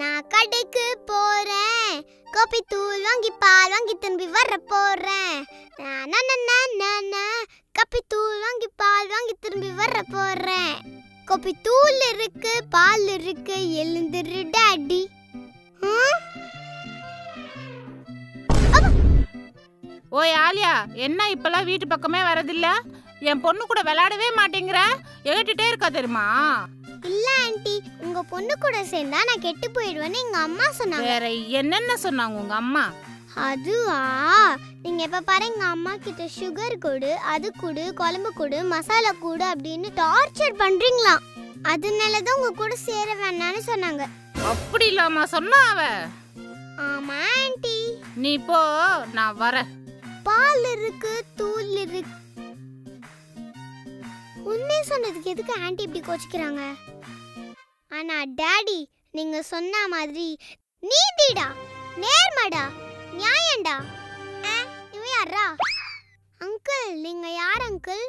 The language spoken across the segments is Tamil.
நான் கடைக்கு போறேன். கோபி தூள் வாங்கி பால் வாங்கி திரும்பி வர போறேன். நான் கப்பி தூள் வாங்கி பால் வாங்கி திரும்பி வர போறேன். கோபி தூள் இருக்கு பால் இருக்கு எழுந்துரு டாடி. ஓய் ஆலியா என்ன இப்பெல்லாம் வீட்டு பக்கமே வரதில்ல? என் பொண்ணு கூட விளையாடவே மாட்டேங்கிற. ஏட்டுட்டே இருக்கா தெரியுமா? இல்ல ஆண்டி உங்க பொண்ணு கூட சேர்ந்தா நான் கெட்டு போயிடுவேன்னு எங்க அம்மா சொன்னாங்க. வேற என்னென்ன சொன்னாங்க உங்க அம்மா? அதுவா? நீங்க எப்ப பாரு எங்க அம்மா கிட்ட சுகர் கொடு அது கொடு குழம்பு கொடு மசாலா கொடு அப்படின்னு டார்ச்சர் பண்றீங்களாம் அதனாலதான் உங்க கூட சேர வேணாம்னு சொன்னாங்க. அப்படி இல்லாம சொன்னா அவ? ஆமா ஆண்டி. நீ போ நான் வரேன். பால் இருக்கு தூள் இருக்கு. உண்மையை சொன்னதுக்கு எதுக்கு ஆண்டி இப்படி கோச்சிக்கிறாங்க? ஆனா டாடி நீங்க சொன்ன மாதிரி நீதிடா நேர்மடா நியாயம்டா. ஆ, இவன் யாரா அங்கிள் நீங்க யார் அங்கிள்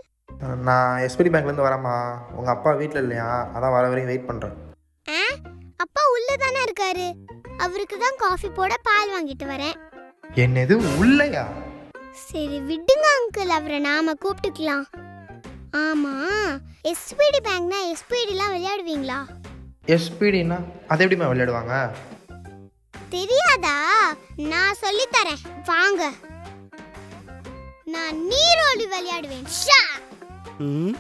நான் எஸ்பிடி பேங்க்லேருந்து வரேம்மா. உங்கள் அப்பா வீட்டில் இல்லையா? அதான் வர வரையும் வெயிட் பண்ணுறேன் ஆ அப்பா உள்ள தானே இருக்காரு. அவருக்கு தான் காஃபி போட பால் வாங்கிட்டு வரேன். என்னது உள்ளையா? சரி விடுங்க அங்கிள் அவரை நாம கூப்பிட்டுக்கலாம். ஆமா. எஸ்பிடி பேங்க்னா எஸ்பிடிலாம் விளையாடுவீங்களா? எஸ்பிடின்னா அதை எப்படிம்மா விளையாடுவாங்க? தெரியாதா? நான் சொல்லி தரேன் வாங்க. நான் நீரோடி விளையாடுவேன். ஷா! ம்?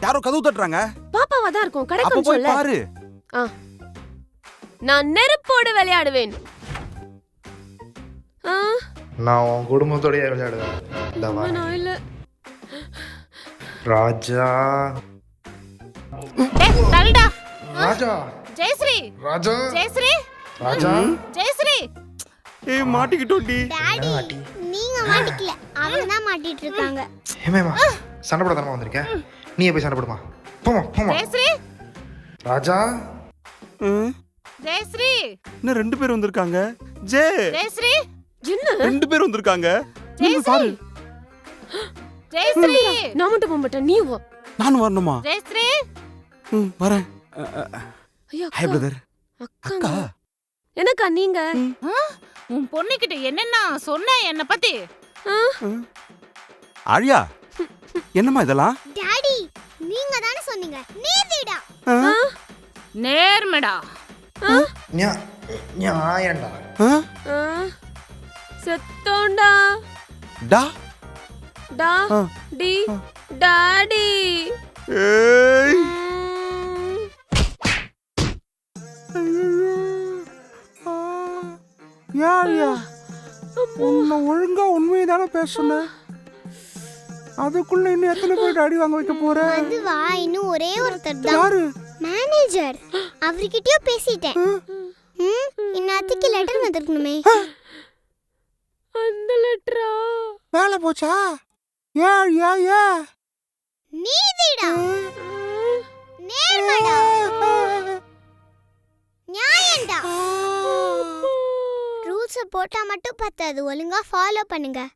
யாரோ கதவு தட்டுறாங்க? பாப்பாவா தான் இருக்கும் அப்ப கிடைக்கும் போய் சொல்ல பாரு. நான் நெருப்போடு விளையாடுவேன். ஆ, நான் உன் குடும்பத்தோடய விளையாடுவேன். இந்த வா. நான் இல்ல. ராஜா. டேய், தள்ளுடா. ராஜா. ஜெயஸ்ரீ. ராஜா. ஜெயஸ்ரீ. ராஜா. ஜெயஸ்ரீ. ஏய் மாட்டிக்கிட்டோண்டி. டாடி மாட்டி? நீங்க மாட்டிக்கல. அவங்க தான் மாட்டிட்டு இருக்காங்க ஏமேம்மா சண்டை போட தானே வந்திருக்கேன் நீயே போய் சண்டை போடுமா. போமா போமா ஜெயஸ்ரீ. ராஜா. ம், ஜெயஸ்ரீ. இன்னும் ரெண்டு பேர் வந்திருக்காங்க? ஜே. ஜெயஸ்ரீ. என்ன ரெண்டு பேர் வந்திருக்காங்க. நீ பாரு ஜெயஸ்ரீ! நான் மட்டும் போக மாட்டேன் நீ வா நானும் வரணுமா? ஜெயஸ்ரீ! ம் வரேன். ஹாய் பிரதர் அக்கா. எனக்கா நீங்க? உன் பொண்ணுகிட்ட என்னென்ன சொன்ன? என்ன பத்தி? ஆழியா என்னம்மா இதெல்லாம்? டாடி நீங்க தானே சொன்னீங்க? நேர்மடா. ஞா நியாயண்டா ஆ? ஆ, செத்தோண்டா. டா டா. டி டாடி. ஏய். உன்னை ஒழுங்கா உண்மையை தானே பேச சொன்ன அதுக்குள்ள இன்னும் எத்தனை பேர் அடி வாங்க வைக்க போற? அதுவா இன்னும் ஒரே ஒருத்தர் தான். யாரு? மேனேஜர் அவர்கிட்டயும் பேசிட்டேன். ம் இன்னத்துக்கு லெட்டர் வந்திருக்கணுமே. அந்த லெட்டரா வேலை போச்சா? ஏன் ஏன் ஏன் நீதிடா. நேர்மடா. நியாயம்டா. ரூல்ஸை போட்டா மட்டும் பத்தாது. ஒழுங்கா ஃபாலோ பண்ணுங்க.